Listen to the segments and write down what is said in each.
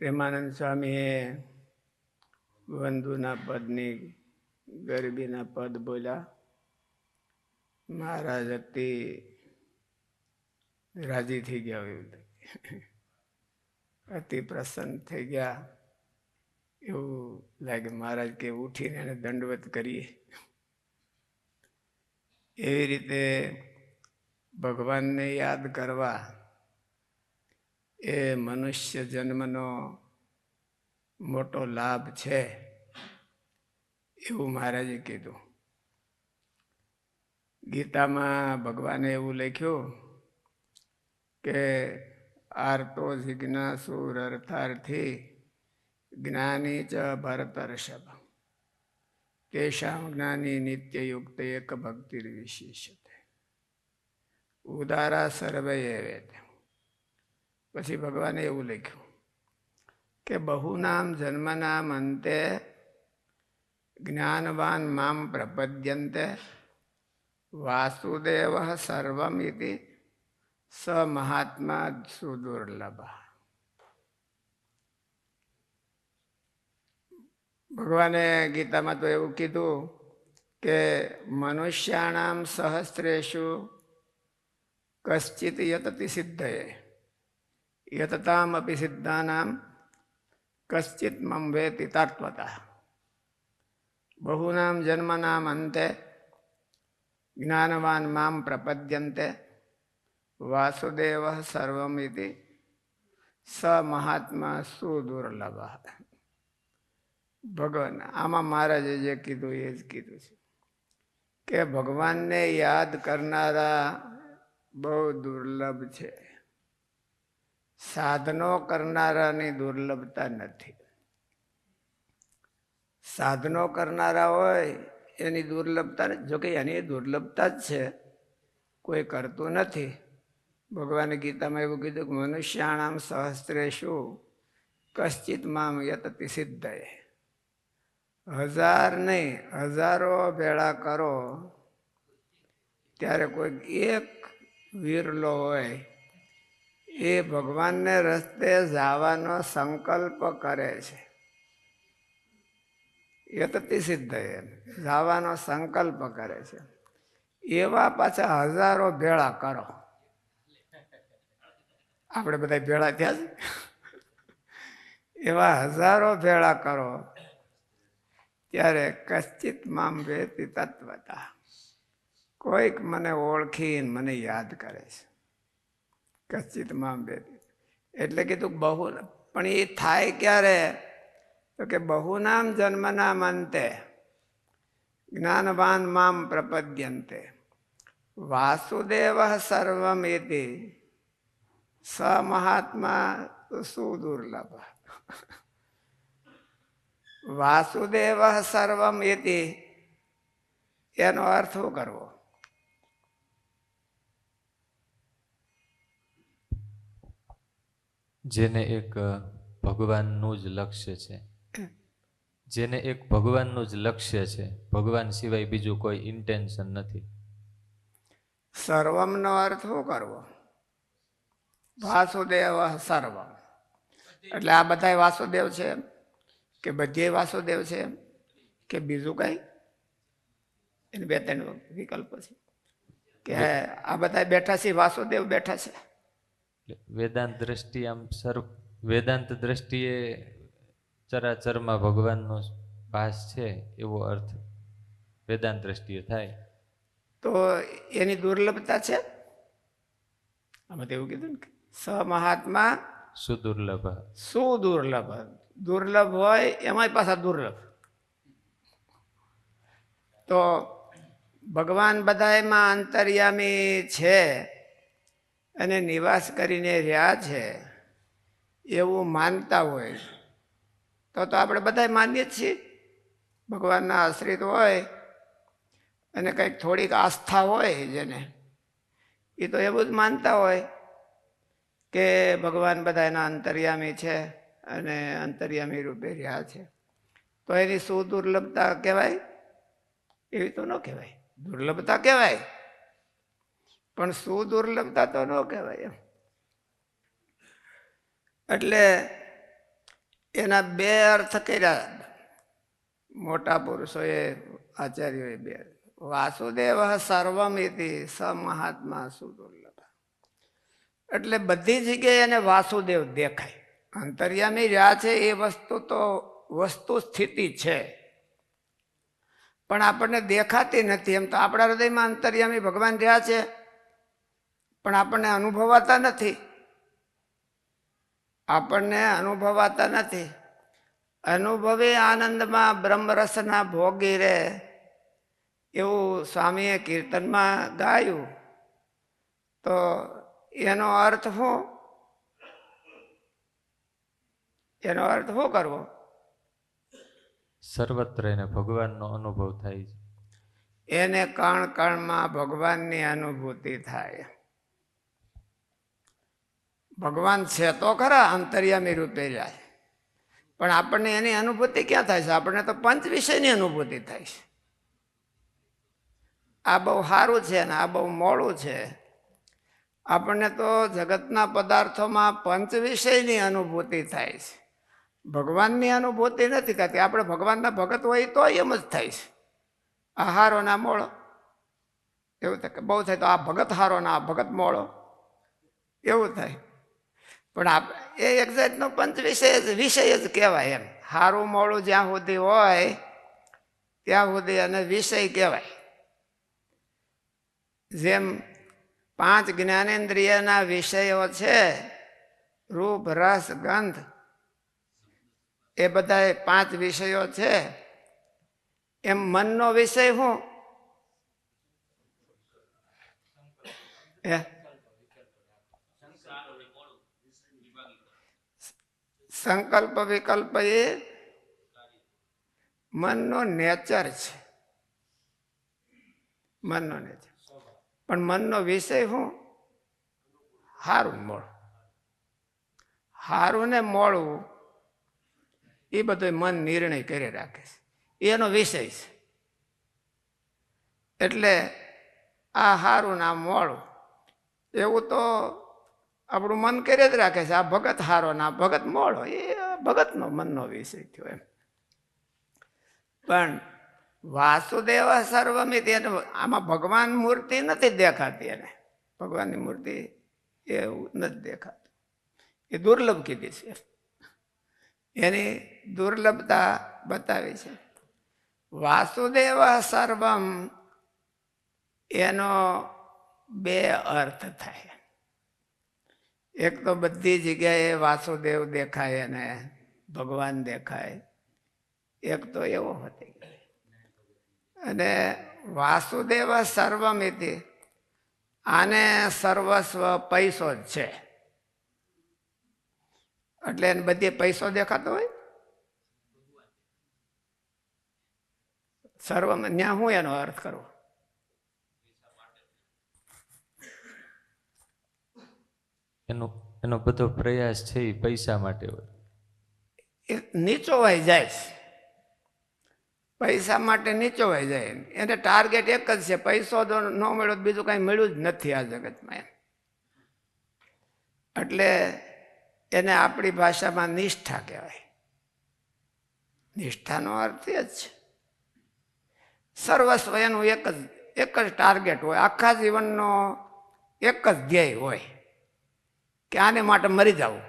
પ્રેમાનંદ સ્વામીએ વંધુના પદની ગરીબીના પદ બોલ્યા. મહારાજ અતિ રાજી થઈ ગયા એવું અતિ પ્રસન્ન થઈ ગયા. એવું લાગે મહારાજ કે ઉઠીને એને દંડવત કરીએ. એવી રીતે ભગવાનને યાદ કરવા એ મનુષ્ય જન્મનો મોટો લાભ છે એવું મહારાજે કીધું. ગીતામાં ભગવાને એવું લખ્યું કે આર્તો જિજ્ઞાસુર અર્થાર્થી જ્ઞાની ચ ભરતર્ષભ. તેષામ જ્ઞાની નિત્યયુક્ત એક ભક્તિ વિશેષતે ઉદારા સર્વે વેદ પછી ભગવાને એવું લખ્યું કે બહુનામ જન્મનામ અંતે જ્ઞાનવાન મામ પ્રપદ્યંતે વાસુદેવ સર્વમ ઇતિ સ મહાત્મા સુદુર્લભ ભગવાને ગીતામાં તો એવું કીધું કે મનુષ્યાણામ સહસ્ત્રેશું કશ્ચિત યતતિ સિદ્ધયે. યતતામ અપી સિદ્ધાનામ કશ્ચિત મમ વેતિ તત્વતા બહુનામ જન્મનામ અંતે જ્ઞાનવાન મામ પ્રપદ્યંતે વાસુદેવ સર્વમિતિ સ મહાત્મા સુદુર્લભ ભગવાન આમાં મહારાજે જે કીધું એ જ કીધું છે કે ભગવાનને યાદ કરનારા બહુ દુર્લભ છે સાધનો કરનારાની દુર્લભતા નથી. સાધનો કરનારા હોય એની દુર્લભતા જોકે એની દુર્લભતા જ છે, કોઈ કરતું નથી. ભગવાન ગીતામાં એવું કીધું કે મનુષ્યાણામ સહસ્ત્રેશુ કશ્ચિત મામ યતતિ સિદ્ધયે હજાર નહીં, હજારો ભેળા કરો. ત્યારે કોઈ એક વીરલો હોય એ ભગવાનને રસ્તે જવાનો સંકલ્પ કરે છે. યતતિ સિદ્ધ જવાનો સંકલ્પ કરે છે. એવા પાછા હજારો ભેળા કરો. આપણે બધા ભેળા થયા છે. એવા હજારો ભેળા કરો. ત્યારે કશ્ચિત મામ વેતી તત્વતા. કોઈક મને ઓળખીને મને યાદ કરે છે. કશ્ચિત મામ વેતી એટલે કીધું, બહુ પણ એ થાય ક્યારે? તો કે બહુનામ જન્મનામ અંતે, જ્ઞાનવાન મામ પ્રપદ્યંતે, વાસુદેવ સર્વમેતિ સ મહાત્મા સુદુર્લભ વાસુદેવ સર્વમ એતિ. એનો અર્થ કરવો? જેને એક ભગવાનનું જ લક્ષ્ય છે. જેને એક ભગવાનનું જ લક્ષ્ય છે. ભગવાન સિવાય બીજું કોઈ ઇન્ટેન્શન નથી. સર્વમનો અર્થ શું કરવો? વાસુદેવ સર્વમ. એટલે આ બધા વાસુદેવ છે? કે બધે વાસુદેવ છે? કે બીજું કઈ? એને બે ત્રણ વિકલ્પ છે. કે આ બધા બેઠા છે વાસુદેવ બેઠા છે. વેદાંત દ્રષ્ટિ આમ સર્વ વેદાંત દ્રષ્ટિએ ચરાચરમાં ભગવાનનો ભાસ છે એવો અર્થ વેદાંત દ્રષ્ટિએ થાય. તો એની દુર્લભતા છે? આમાં તેવું કીધું ને કે સ મહાત્મા સુદુર્લભ. શું દુર્લભ દુર્લભ હોય એમાંય પાછા દુર્લભ. તો ભગવાન બધાયમાં અંતર્યામી છે. અને નિવાસ કરીને રહ્યા છે, એવું માનતા હોય. તો તો આપણે બધા માનીએ જ છીએ. ભગવાનના આશ્રિત હોય અને કંઈક થોડીક આસ્થા હોય જેને, એ તો એવું જ માનતા હોય કે ભગવાન બધા એના અંતર્યામી છે અને અંતર્યામી રૂપે રહ્યા છે. તો એની શું દુર્લભતા કહેવાય? એવી તો ન કહેવાય. દુર્લભતા કહેવાય. પણ સુદુર્લભતા તો ન કહેવાય એમ. એટલે એના બે અર્થ કર્યા. મોટા પુરુષોએ આચાર્યોએ બે. વાસુદેવ સર્વમિતિ સ મહાત્મા સુદુર્લભ એટલે બધી જગ્યાએ એને વાસુદેવ દેખાય. અંતર્યામી રહ્યા છે એ વસ્તુ તો વસ્તુ સ્થિતિ છે. પણ આપણને દેખાતી નથી એમ તો આપણા હૃદયમાં અંતર્યામી ભગવાન રહ્યા છે. પણ આપણને અનુભવાતા નથી. આપણને અનુભવાતા નથી. અનુભવી આનંદમાં બ્રહ્મરસના ભોગી રહે એવું સ્વામીએ કીર્તનમાં ગાયું. તો એનો અર્થ શું? એનો અર્થ શું કરવો? સર્વત્ર એને ભગવાનનો અનુભવ થાય છે. એને કણ કણમાં ભગવાનની અનુભૂતિ થાય. ભગવાન છે તો ખરા, અંતર્યામી રૂપે જાય. પણ આપણને એની અનુભૂતિ ક્યાં થાય છે? આપણને તો પંચ વિષયની અનુભૂતિ થાય છે. આ બહુ સારું છે ને આ બહુ મોડું છે. આપણને તો જગતના પદાર્થોમાં પંચ વિષયની અનુભૂતિ થાય છે. ભગવાનની અનુભૂતિ નથી થતી. આપણે ભગવાનના ભગત હોય તો એમ જ થાય છે. આ હારો ના મોળો એવું થાય કે બહુ થાય તો આ ભગત હારો ના ભગત મોળો એવું થાય. પણ આપ એ એક પંચ વિષય જ વિષય જ કહેવાય એમ. હારું મોડું જ્યાં સુધી હોય, ત્યાં સુધી અને વિષય કહેવાય. જેમ પાંચ જ્ઞાનેન્દ્રિયના વિષયો છે, રૂપ, રસ, ગંધ, એ બધા પાંચ વિષયો છે. એમ મનનો વિષય શું એ સંકલ્પ વિકલ્પ એ મનનો નેચર છે. મનનો નેચર પણ મનનો વિષય શું હારું મોળું. હારું ને મોડું એ બધો મન નિર્ણય કરી રાખે છે. એનો વિષય છે. એટલે આ હારું ના મોડું એવું તો આપણું મન કરી જ રાખે છે. આ ભગત હારો ના ભગત મોડો એ ભગતનો મનનો વિષય થયો એમ. પણ વાસુદેવ સર્વમિત એને આમાં ભગવાન મૂર્તિ નથી દેખાતી એને. ભગવાનની મૂર્તિ એવું નથી દેખાતું. એ દુર્લભ કીધી છે. એની દુર્લભતા બતાવી છે. વાસુદેવ સર્વમ એનો બે અર્થ થાય. એક તો બધી જગ્યાએ વાસુદેવ દેખાય અને ભગવાન દેખાય. એક તો એવો હતી. અને વાસુદેવ સર્વમિતિ આને સર્વસ્વ પૈસો જ છે. એટલે એને બધી પૈસો દેખાતો હોય? સર્વ ત્યાં હું એનો અર્થ કરવો એનો એનો બધો પ્રયાસ છે એ પૈસા માટે હોય. નીચોવાઈ જાય પૈસા માટે નીચોવાઈ જાય એને ટાર્ગેટ એક જ છે, પૈસો તો ન મળ્યો બીજું કાંઈ મળ્યું જ નથી આ જગતમાં એટલે એને આપણી ભાષામાં નિષ્ઠા કહેવાય. નિષ્ઠાનો અર્થ એ જ છે. સર્વસ્વ એનું એક જ એક જ ટાર્ગેટ હોય. આખા જીવનનો એક જ ધ્યેય હોય. કે આને માટે મરી જવું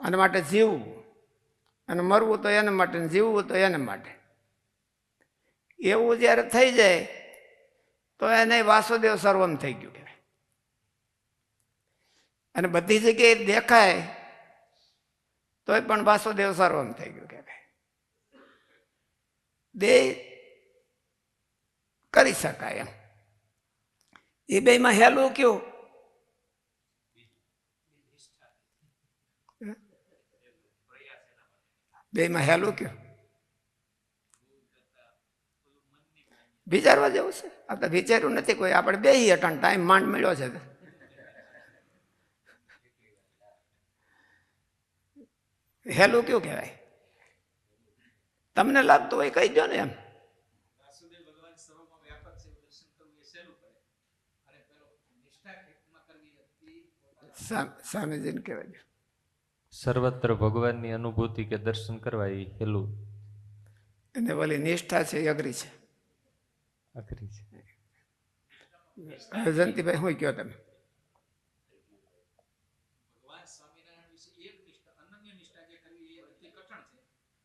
આને માટે જીવવું. અને મરવું તો એને માટે જીવવું તો એને માટે. એવું જ્યારે થઈ જાય, તો એને વાસુદેવ સર્વમ થઈ ગયું કહેવાય. અને બધી જગ્યાએ દેખાય, તોય પણ વાસુદેવ સર્વમ થઈ ગયું કહેવાય. બે કરી શકાય એમ. એ બેમાં હેલું કયું? બેમાં હેલું કયો? વિચારવા જેવું છે? આપણે તો વિચાર્યું નથી કોઈ. આપણે બે અટણ ટાઈમ માંડ મળ્યો છે હેલું કયું કહેવાય? તમને લાગતું હોય કહી દો ને એમ. સ્વામીજીને કહેવાય સર્વત્ર ભગવાનની અનુભૂતિ કે દર્શન કરવા એ હેલું. એને ઓલી નિષ્ઠા છે એ અઘરી છે. અઘરી છે. જયંતિભાઈ શું કહો તમે? ભગવાન સ્વામિનારાયણ વિશે એક નિષ્ઠા અનન્ય નિષ્ઠા જે કરવી એ અતિ કઠણ છે.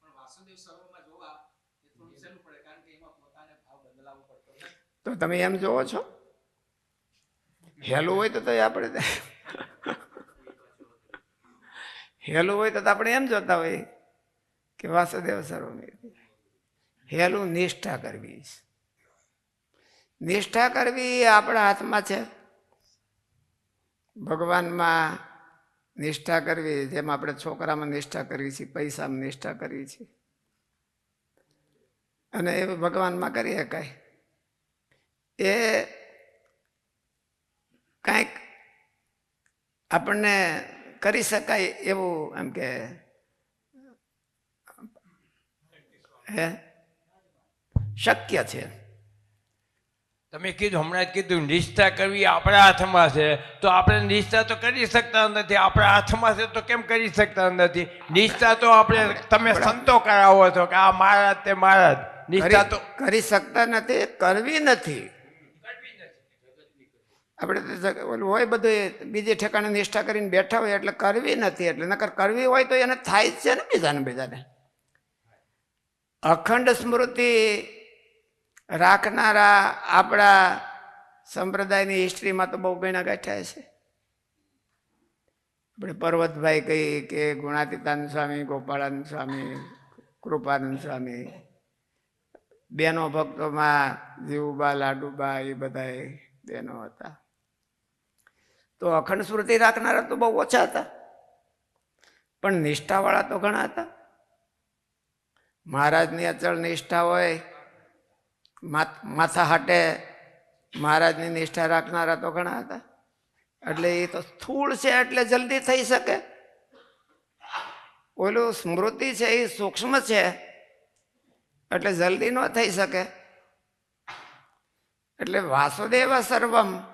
પણ વાસુદેવ સર્વમાં જોવા એ થોડું સહેલું પડે કારણ કે એમાં પોતાને ભાવ બદલાવવો પડતો નથી તો તમે એમ જોવો છો? હેલું હોય તો તો આપણે હેલું હોય તો આપણે એમ જોતા હોય કે વાસુદેવ સર્વમેવ. હેલું નિષ્ઠા કરવી નિષ્ઠા કરવી એ આપણા હાથમાં છે. ભગવાનમાં નિષ્ઠા કરવી, જેમ આપણે છોકરામાં નિષ્ઠા કરવી છે, પૈસામાં નિષ્ઠા કરવી છે. અને એ ભગવાનમાં કરી શકાય. એ કાંઈક આપણને કરી શકાય એવું એમ કે હે? શક્ય છે. તમે કીધું હમણાં જ કીધું નિષ્ઠા કરવી આપણા હાથમાં છે. તો આપણે નિષ્ઠા તો કરી શકતા નથી. આપણા હાથમાં છે તો કેમ કરી શકતા નથી? નિષ્ઠા તો આપણે તમે સંતો કરાવો છો કે આ મહારાજ તે મહારાજ નિષ્ઠા તો કરી- કરી શકતા નથી કરવી નથી. આપણે ઓલું હોય બધું બીજે ઠેકાણે નિષ્ઠા કરીને બેઠા હોય એટલે કરવી નથી એટલે નકર કરવી હોય તો એને થાય જ છે ને બીજાને બીજાને. અખંડ સ્મૃતિ રાખનારા આપણા સંપ્રદાયની હિસ્ટ્રીમાં તો બહુ ગણા ગાંઠ્યા છે. આપણે પર્વતભાઈ કહી કે ગુણાતીતાનંદ સ્વામી, ગોપાળાનંદ સ્વામી, કૃપાનંદ સ્વામી, બેનો ભક્તોમાં જીવુબા, લાડુબા એ બધા બેનો હતા. તો અખંડ સ્મૃતિ રાખનારા તો બહુ ઓછા હતા. પણ નિષ્ઠાવાળા તો ઘણા હતા. મહારાજની અચળ નિષ્ઠા હોય માથ- હાટે મહારાજની નિષ્ઠા રાખનારા તો ઘણા હતા. એટલે એ તો સ્થૂળ છે એટલે જલ્દી થઈ શકે. ઓલું સ્મૃતિ છે એ સૂક્ષ્મ છે એટલે જલ્દી ન થઈ શકે. એટલે વાસુદેવ સર્વમ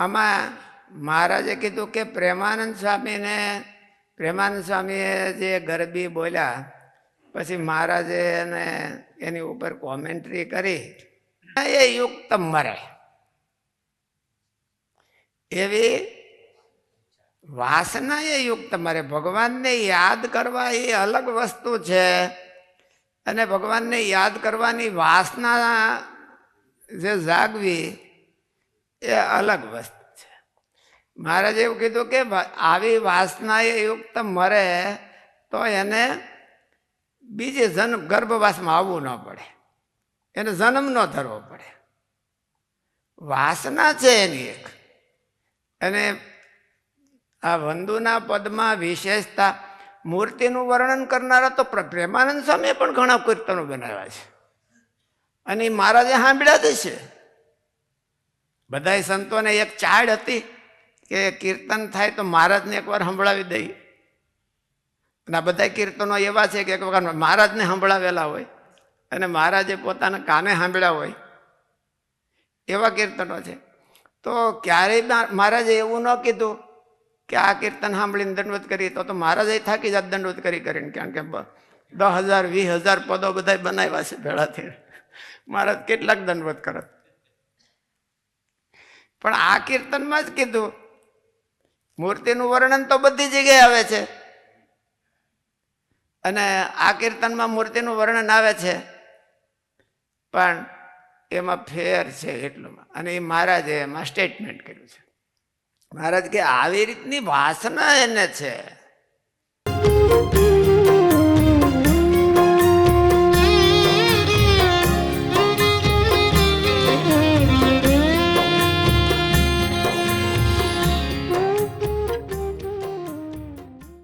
આમાં મહારાજે કીધું કે પ્રેમાનંદ સ્વામીને, પ્રેમાનંદ સ્વામીએ જે ગરબી બોલ્યા, પછી મહારાજે એને એની ઉપર કોમેન્ટ્રી કરી એ યુક્ત મરે. એવી વાસના એ યુક્ત મરે. ભગવાનને યાદ કરવા એ અલગ વસ્તુ છે. અને ભગવાનને યાદ કરવાની વાસના જે જાગવી એ અલગ વસ્તુ છે. મહારાજે એવું કીધું કે આવી વાસના એ યુક્ત મરે તો એને બીજે જન્મ, ગર્ભવાસમાં આવવું ન પડે. એને જન્મ ન ધરવો પડે. વાસના છે એની એક. અને આ વંદુના પદમાં વિશેષતા, મૂર્તિનું વર્ણન કરનારા તો પ્રેમાનંદ સ્વામીએ પણ ઘણા કીર્તનો બનાવ્યા છે. અને મહારાજે સાંભળ્યા જ છે બધાય સંતોને એક ચાડ હતી કે કીર્તન થાય તો મહારાજને એકવાર સંભળાવી દઈ. અને આ બધા કીર્તનો એવા છે કે એક વખત મહારાજને સંભળાવેલા હોય અને મહારાજે પોતાના કાને સાંભળ્યા હોય. એવા કીર્તનો છે. તો ક્યારેય મહારાજે એવું ન કીધું કે આ કીર્તન સાંભળીને દંડવત કરી તો તો મહારાજે થાકી જાત દંડવત કરી કરીને, કારણ કે દસ હજાર, વીસ હજાર પદો બધા બનાવ્યા છે ભેળાથી. મહારાજ કેટલાક દંડવત કરત. પણ આ કીર્તનમાં જ કીધું. મૂર્તિનું વર્ણન તો બધી જગ્યાએ આવે છે. અને આ કીર્તનમાં મૂર્તિનું વર્ણન આવે છે. પણ એમાં ફેર છે એટલું. અને એ મહારાજે એમાં સ્ટેટમેન્ટ કર્યું છે. મહારાજ કે આવી રીતની વાસના એને છે.